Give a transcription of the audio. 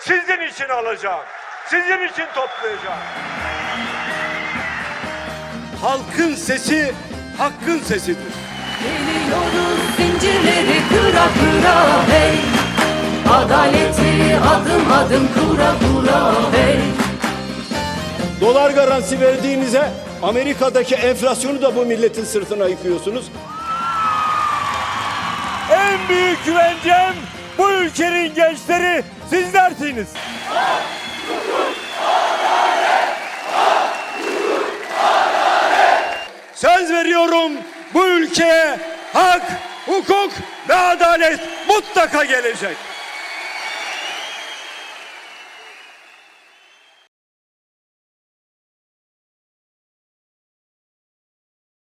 sizin için alacağım. Sizin için toplayacağım. Halkın sesi hakkın sesidir. Geliyoruz zincirleri kıra kıra hey Adaleti adım adım kura kura hey Dolar garantisi verdiğinize Amerika'daki enflasyonu da bu milletin sırtına yıkıyorsunuz. En büyük güvencem bu ülkenin gençleri sizlersiniz. Söz veriyorum bu ülkeye hak, hukuk ve adalet mutlaka gelecek.